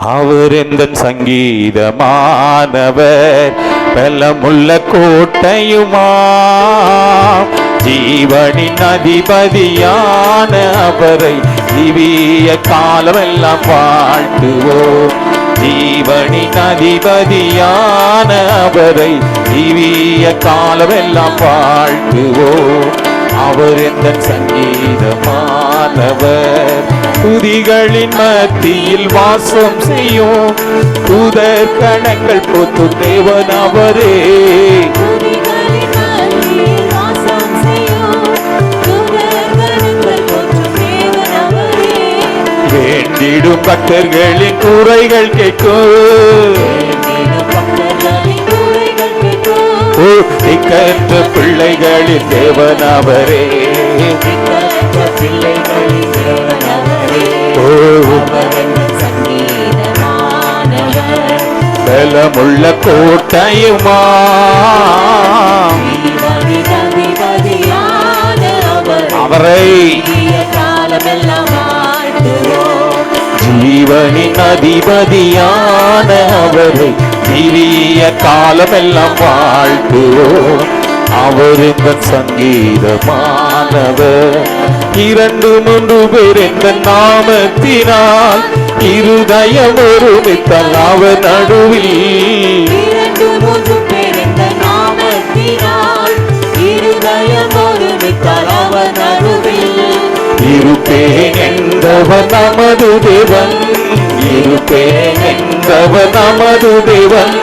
அவர் எந்த சங்கீதமானவர்? பலமுள்ள கோட்டையுமா ஜீவனின் அதிபதியான அவரை திவிய காலமெல்லாம் வாழ்த்துவோம். ஜீவனின் அதிபதியான அவரை திவிய காலமெல்லாம் வாழ்த்துவோம். அவர் எந்த சங்கீதமா துதிகளின் மத்தியில் வாசம் செய்யும். தூதர் கணங்கள் பொத்து தேவன் அவரே. வேண்டிடும் பக்தர்களின் குறைகள் கேட்கும். திக்கற்ற பிள்ளைகளின் தேவன் அவரே. பிள்ளைகளின் தேவன் அவரே. பலமுள்ள கோட்டையுமா? அவரை ஜீவனின் அதிபதியான அவரை திரிய காலமெல்லாம் வாழ்த்துவோம். அவருங்க சங்கீதமா? சங்கீதமானவர் இரண்டு மூன்று பேர் இந்த நாமத்தினால் இருதயம் ஒருமித்தால் அவர் நடுவில். இருப்பேன் என்றவர் நமது தேவன். இருப்பேன் என்றவர் நமது தேவன்.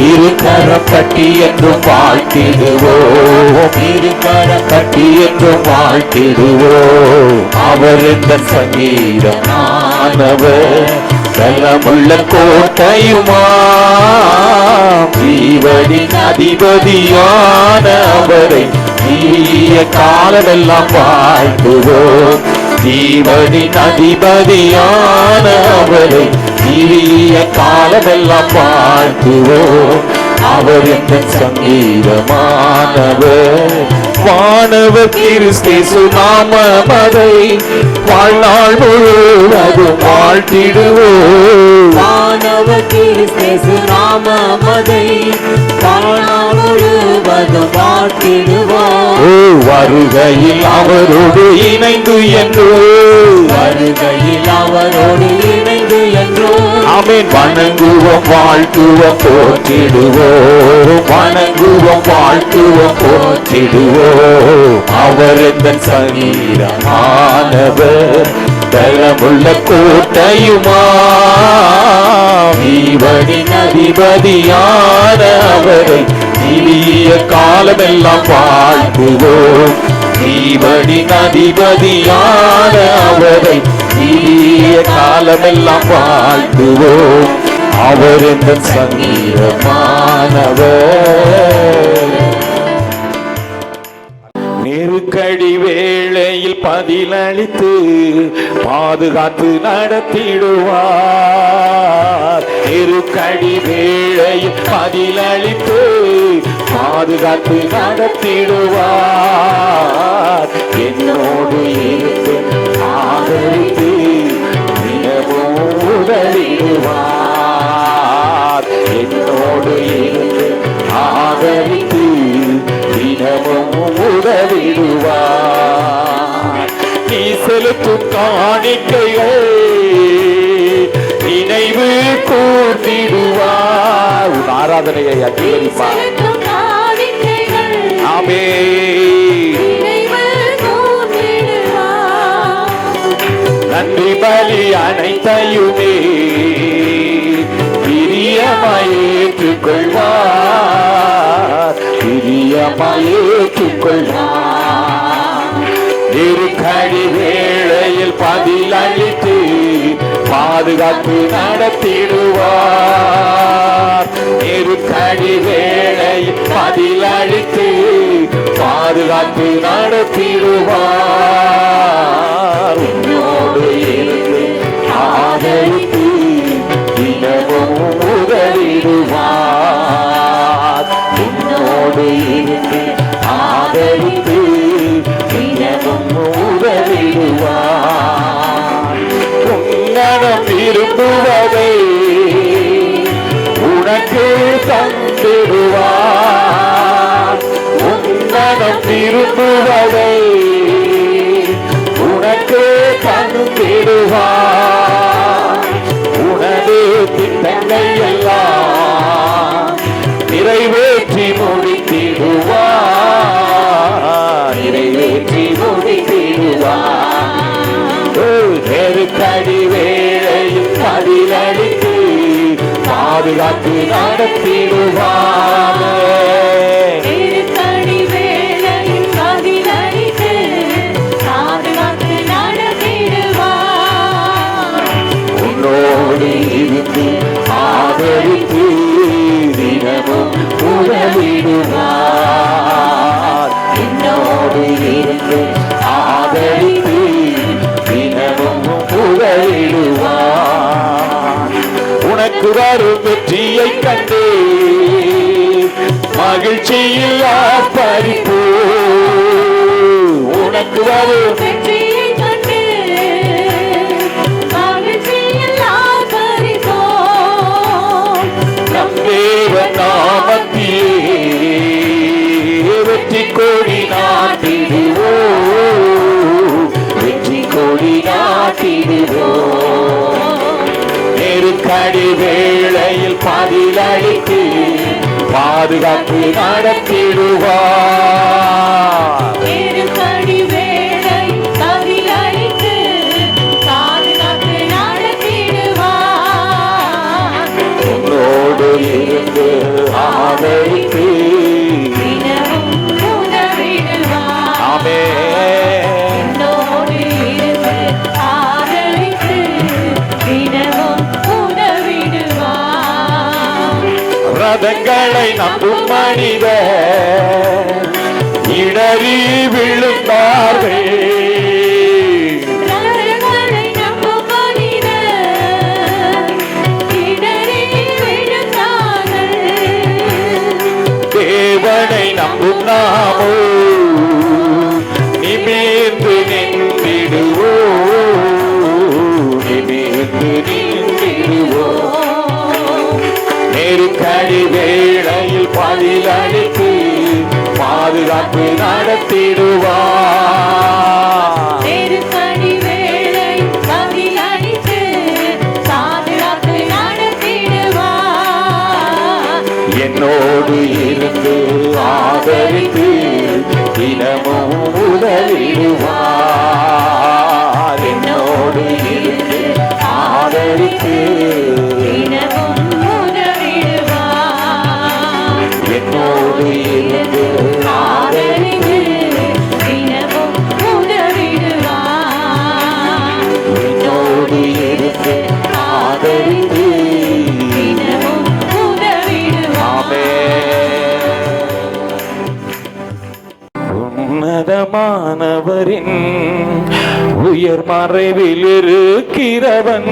இருக்கரப்பட்டி என்றும் வாழ்த்திடுவோம். இருக்கரப்பட்டி என்றும் வாழ்த்திடுவோம். அவர் இந்த சங்கீதமானவர்? செல்லமுள்ள கோட்டையுமா ஜீவனின் அதிபதியான அவரை தீய காலமெல்லாம் வாழ்த்துவோம் ஜீவனின் அதிபதியான அவரை தீய காலமெல்லாம் வாழ்த்துவோம் அவர் என்ற சங்கீதமானவர். வானவர் கிறிஸ்தேசு நாமமதை. வாழ்நாள் முழுவதும் வாழ்த்திடுவோம் வானவர் கிறிஸ்தேசு நாமமதை. வாழ்நாள் முழுவதும் வாழ்த்திடுவோம் வருகையில் அவரோடு இணைந்து என்று வருகையில் அவரோடு ஆமென். வணங்குவோம் வாழ்த்துவோம் போற்றிடுவோம். வணங்குவோம் வாழ்த்துவோம் போற்றிடுவோம். அவர் எந்த சரீரமானவர் தலமுள்ள கோட்டையுமா ஜீவனின் அதிபதியான அவரை இனிய காலமெல்லாம் வாழ்த்துவோம். ஜீவனின் அதிபதியான அவரை தீய காலமெல்லாம் வாழ்த்துவோம். அவர் என்ற சங்கீதமானவர்? நெருக்கடி வேளையில் பதிலளித்து பாதுகாத்து நடத்திடுவார். நெருக்கடி வேளையில் பதிலளித்து பாதுகாத்து நடத்திடுவார். என்னோடு இருந்து ஆதரித்து தினமும் உதவிடுவார். என்னோடு இருந்து ஆதரித்து தினமும் உதவிடுவார். நீ செலுத்தும் காணிக்கைகள் நினைவு கூட்டிடுவார் உன் ஆராதனையை அங்கீகரிப்பார். கூர்ந்திடுவார். நன்றி பலி அனைத்தையுமே பிரியமாயேற்றுக் கொள்வார் பிரியமாயேற்றுக் கொள்வார் நெருக்கடி வேளையில் பதிலளித்து பாதுகாத்து நடத்திடுவார். நெருக்கடி வேளையில் பதிலளித்து பாதுகாத்து நடத்திடுவார். உன்னோடு இருந்து ஆதரித்து தேற்றுவா நிறைவேற்றி முடித்திடுவா கடி வேளையில் கடிலடித்து பாதுகாத்து நடத்திடுவார். உனக்கு வரும் வெற்றியை கண்டே மகிழ்ச்சியில் பறிப்பு பாதுகாத்து நடத்திடுவார். ரதங்களை நம்பும் மனிதர். இடறி விழுந்தார்கள். தேவனை நம்பும் நாமோ. பாதுகாத்து நடத்திடுவார். என்னோடு இருந்து ஆதரித்து தினமும் உதவிடுவார் என்னோடு இருந்து ஆதரித்து உன்னதமானவரின் உயர் மறைவில் இருக்கிறவன்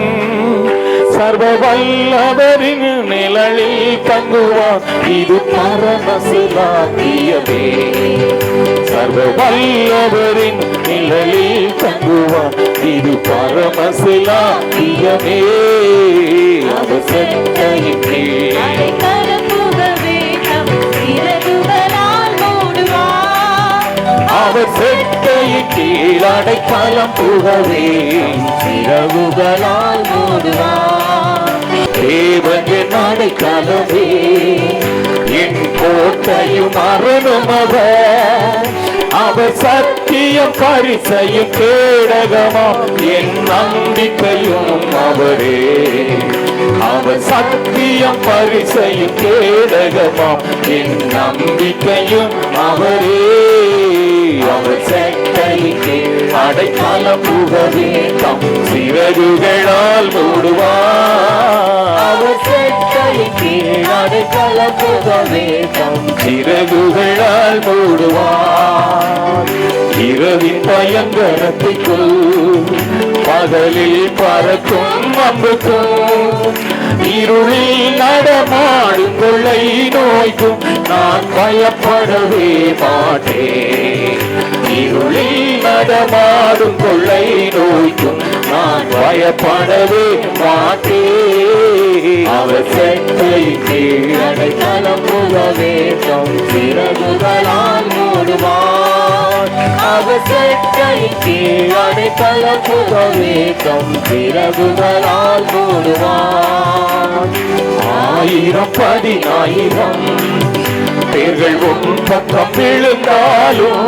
சர்வ வல்லவரின் நிழலில் தங்குவான். இது பரமசிலாக்கியமே சர்வ வல்லவரின் நிழலில் தங்குவான். இது பரமசிலாக்கியமே அவர் சென்னையின் கீழ் அவர் செட்டையின் கீழ் அடைக்கலம் புகவே. சிறகுகளால் மூடுவார். தேவன் என் அடைக்கலமே என் கோட்டையும் அருணும் அவர். அவர் சத்தியம் பரிசையும் கேடகமாம். என் நம்பிக்கையும் அவரே. அவர் சத்தியம் பரிசையும் கேடகமாம். என் நம்பிக்கையும் அவரே. அவர் செட்டைக்கு அடைக்கால புகவே தம் சிறகுகளால் மூடுவார் அவர் செட்டைக்கு அடைக்கால புகவே சிறகுகளால் மூடுவார் இரவின் பயங்கரத்திற்குள் பகலில் பறக்கும் அம்புக்கும் இருளில் நடமாடும் கொள்ளை நோய்க்கும் நான் பயப்படவே மாட்டேன் நீருளி நடமாடும் கொள்ளை நோய்க்கும் நான் பயப்படவே மாட்டேன். அவர் செட்டை கீழடை தலமுகவே சிறகுகளால் மூடுவார். அவர் செட்டை கீழடை தலமுகவே சிறகுகளால் மூடுவார். ஆயிரம் பதினாயிரம் பேர்கள் உன் பக்கம் விழுந்தாலும்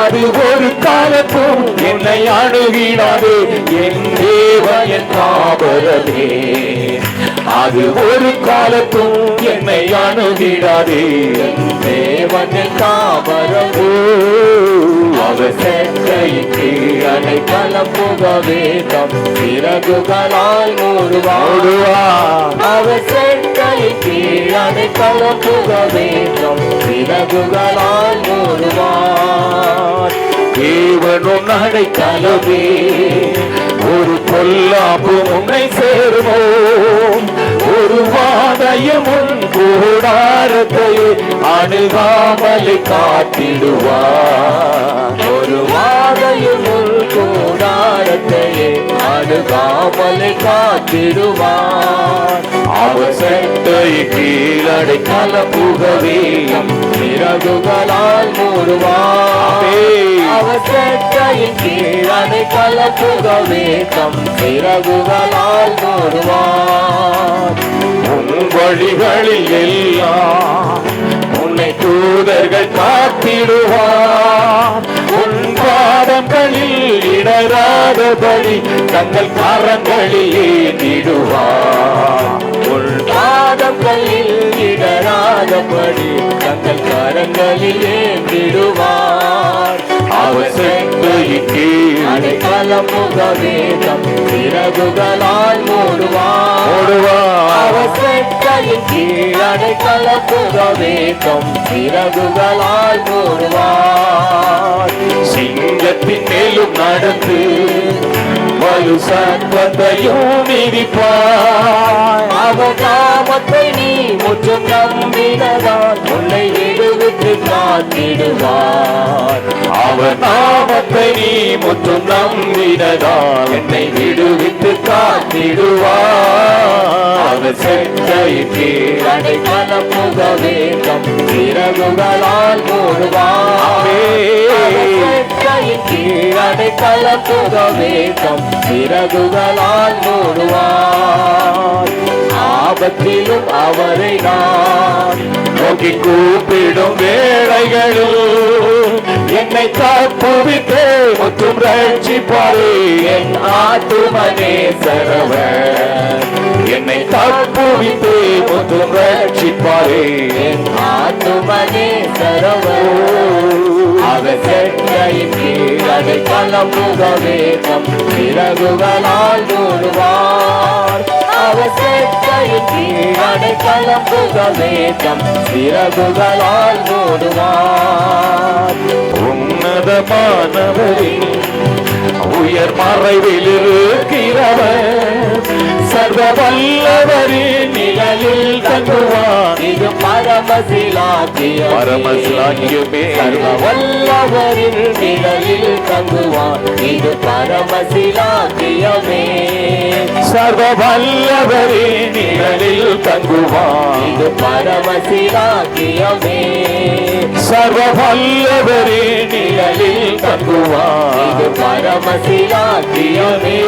அது ஒரு காலத்தும் என்னை அணுகிடாது. என் தேவன் காவலமே அது ஒரு காலத்தும் என்னை அணுகிடாது. என் தேவன் காவலமோ அவர் சென்றைக்கு அடைக்கலம் புகவே தம் சிறகுகளால் மூடுவாடுவா அவர் சென்றைக்கு அதை புகவே வேண்டும் விலகுகளால் மூடுவார் தேவனும் கலவே ஒரு பொல்லாப்பு உன்னை சேருமோ? ஒரு வாதையும் உன் கூடாரத்தை அணுகாமலை காத்திடுவார். ஒரு வாதையும் உன் பாதுகாவலை அணுகாமலை காத்திடுவார். அவர் செட்டை கீழடை கல புகவீயம் இறகுகளால் மூடுவார். அவர் செட்டையின் கீழடை கல தம் இறகுகளால் மூடுவார். உன் வழிகளில் எல்லாம் உன்னை தூதர்கள் காத்திடுவார் உன் பாதங்களில் இடராதபடி தங்கள் கரங்களில் ஏந்திடுவார் உன் பாதங்களில் இடராதபடி தங்கள் கரங்களில் ஏந்திடுவார். அவர் சென்று அடைக்கலம் முகவேதம் சிறகுகளால் மூடுவார். அவர் செட்டையின் கீழ் அடைக்கலம் புகவேதம் சிறகுகளால் மூடுவார். சிங்கத்தின் மேலும் நடந்து வலு சர்வத்தையும் மிதிப்பார். அவர் நாமத்தை நீ முற்றும் நம்பினதால் உன்னை விடுவித்து காத்திடுவார். அவர் நாமத்தை நீ முற்றும் நம்பினதால் என்னை விடுவித்து காத்திடுவார். அவர் சென்றைக்கு அடைக்கல புகவே தம் சிறகுகளால் மூடுவார். அடைக்கல புகவே தம் சிறகுகளால் மூடுவார். ஆபத்திலும் அவரை நான் நோக்கி கூப்பிடும் வேளைகளில் என்னை தப்புவித்து முற்றும் ரட்சிப்பாரே என் ஆத்துமனே சரவ என்னை தப்புவித்து முற்றும் ரட்சிப்பாரே என் ஆத்துமனே சரவ அவர் சென்றையின் கீழ் அதை கலம்புகவே தம் சிறகுகளால் மூடுவார் அவர் சென்றையின் கீழ் அதை சிறகுகளால் மூடுவார் உன்னதமானவரின் உயர் மறைவில் இருக்கிறவர். சர்வ வல்லவரின் நிழலில் தங்குவார். இது பரமசிலாக்கியம். பரமசிலாக்கியமே. சர்வ வல்லவரின் நிழலில் தங்குவார். இது பரமசிலாக்கியமே. சர்வ வல்லவரின் நிழலில் தங்குவார். இது பரமசிலாக்கியமே. சர்வ வல்லவரின் நிழலில் தங்குவார். இது பரமசிலாக்கியமே.